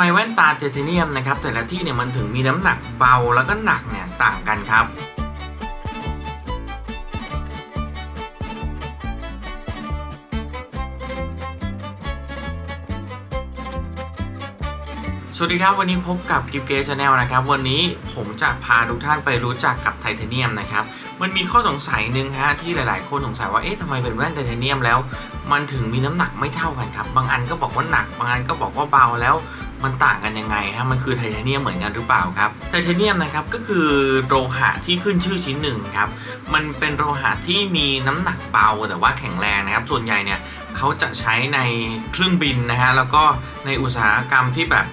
ไมแว่นตาไทเทเนียมนะครับแต่ละที่เนี่ยมันถึงมีน้ำหนักเบาแล้วก็หนักเนี่ยต่างกันครับสวัสดีครับ วันนี้พบกับกิฟเกชแนลนะครับ วันนี้ผมจะพาทุกท่านไปรู้จักกับไทเทเนียมนะครับ มันมีข้อสงสัยหนึ่งฮะที่หลาย ๆ คนสงสัยว่าเอ๊ะทำไมเป็นแว่นไทเทเนียมแล้ว มันถึงมีน้ำหนักไม่เท่ากันครับ บางอันก็บอกว่าหนัก บางอันก็บอกว่าเบาแล้ว มันต่างกันยังไงฮะมันคือไทเทเนียมเหมือนกันหรือเปล่าครับไทเทเนียมนะครับก็คือโลหะที่ขึ้นชื่อชิ้นหนึ่งครับมันเป็นโลหะที่มีน้ำหนักเบาแต่ว่าแข็งแรงนะครับ ส่วนใหญ่เนี่ย เขาจะใช้ในเครื่องบินนะฮะแล้วก็ในอุตสาหกรรมที่แบบ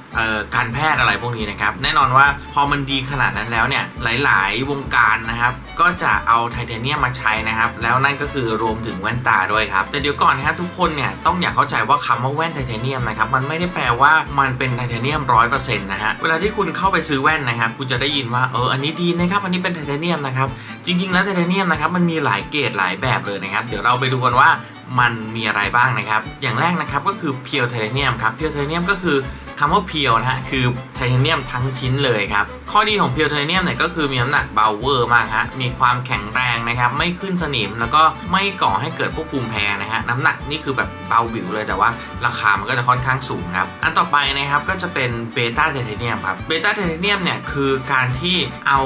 การแพทย์อะไรพวกนี้นะครับ แน่นอนว่าพอมันดีขนาดนั้นแล้วเนี่ยหลาย ๆ วงการนะครับ ก็จะเอาไทเทเนียมมาใช้นะครับ แล้วนั่นก็คือรวมถึงแว่นตาด้วยครับ แต่เดี๋ยวก่อนนะฮะทุกคนเนี่ยต้องอยากเข้าใจว่าคำว่าแว่นไทเทเนียมนะครับมันไม่ได้แปลว่ามันเป็นไทเทเนียมร้อยเปอร์เซ็นต์นะฮะเวลาที่คุณเข้าไปซื้อแว่นนะครับคุณจะได้ยินว่าเอออันนี้ดีนะครับอันนี้เป็นไทเทเนียมนะครับจริง ๆ แล้วไทเทเนียมนะครับมันมีหลายเกรดหลายแบบเลยนะครับเดี๋ยวเราไปดูกันว่า มันมีอะไรบ้างนะครับ อย่างแรกนะครับก็คือเพียวไทเทเนียมครับเพียวไทเทเนียมก็คือ คำว่าเพียวนะฮะคือไทเทเนียมทั้งชิ้นเลยครับข้อดีของเพียวไทเทเนียมเนี่ยก็คือมีน้ำหนักเบาเวอร์มากฮะมีความแข็งแรงนะครับไม่ขึ้นสนิมแล้วก็ไม่ก่อให้เกิดพวกภูมิแพ้นะฮะน้ำหนักนี่คือแบบเบาบิวเลยแต่ว่าราคามันก็จะค่อนข้างสูงครับอันต่อไปนะครับก็จะเป็นเบต้าไทเทเนียมครับเบต้าไทเทเนียมเนี่ยคือการที่เอา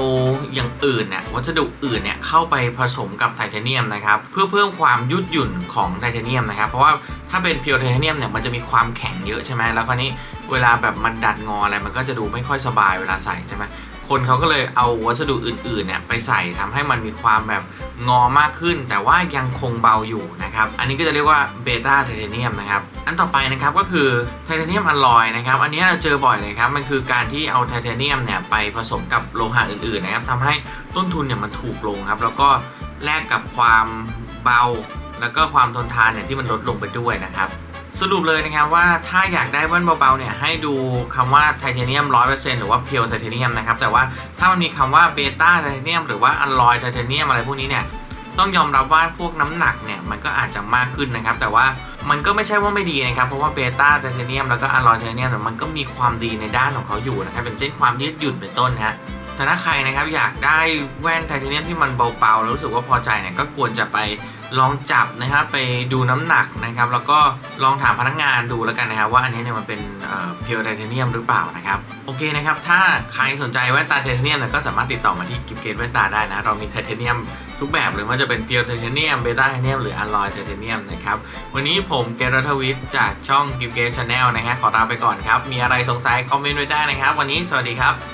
อย่างอื่นเนี่ยวัสดุอื่นเนี่ยเข้าไปผสมกับไทเทเนียมนะครับเพื่อเพิ่มความยืดหยุ่นของไทเทเนียมนะครับเพราะว่า ถ้าเป็นพียวไทเทเนียมเนี่ยมันจะมีความแข็งเยอะใช่ไหมแล้วคราวนี้เวลาแบบมันดัดงออะไรมันก็จะดูไม่ค่อยสบายเวลาใส่ใช่ไหมคนเขาก็เลยเอาวัสดุอื่นๆเนี่ยไปใส่ทำให้มันมีความแบบงอมากขึ้น แต่ว่ายังคงเบาอยู่นะครับ อันนี้ก็จะเรียกว่าเบต้าไทเทเนียมนะครับ อันต่อไปนะครับก็คือไทเทเนียมอลลอยนะครับ อันนี้เราเจอบ่อยเลยครับ มันคือการที่เอาไทเทเนียมเนี่ยไปผสมกับโลหะอื่นๆนะครับทำให้ต้นทุนเนี่ยมันถูกลงครับ แล้วก็แลกกับความเบา แล้วก็ความทนทานเนี่ยที่มันลดลงไปด้วยนะครับ สรุปเลยนะครับว่าถ้าอยากได้แว่นเบาๆเนี่ยให้ดูคำว่าไทเทเนียม100%หรือว่าเพียวไทเทเนียมนะครับแต่ว่าถ้ามันมีคำว่าเบต้าไทเทเนียมหรือว่าอัลลอยไทเทเนียมอะไรพวกนี้เนี่ยต้องยอมรับว่าพวกน้ำหนักเนี่ยมันก็อาจจะมากขึ้นนะครับ แต่ว่ามันก็ไม่ใช่ว่าไม่ดีนะครับ เพราะว่าเบต้าไทเทเนียมแล้วก็อัลลอยไทเทเนียมเนี่มันก็มีความดีในด้านของเขาอยู่นะครับเป็นเช่นความยืดหยุ่นเป็นต้นนะฮะแต่ถ้าใครนะครับอยากได้แว่นไทเทเนียมที่มันเบาๆแล้วรู้สึกว่าพอใจเนี่ยก็ควรจะไป ลองจับนะครับไปดูน้ำหนักนะครับ แล้วก็ลองถามพนักงานดูแล้วกันนะครับ ว่าอันนี้เนี่ยมันเป็นเพียวไทเทเนียมหรือเปล่านะครับ โอเคนะครับ ถ้าใครสนใจแว่นตาไทเทเนียมก็สามารถติดต่อมาที่กิฟเกตแว่นตาได้นะ เรามีไทเทเนียมทุกแบบเลยว่าจะเป็นเพียวไทเทเนียมเบต้าไทเทเนียมหรืออัลลอยไทเทเนียมนะครับ วันนี้ผมเกรททวิทย์จากช่องกิฟเกตชาแนลนะฮะขอลาไปก่อนครับ มีอะไรสงสัยคอมเมนต์ไว้ได้นะครับ วันนี้สวัสดีครับ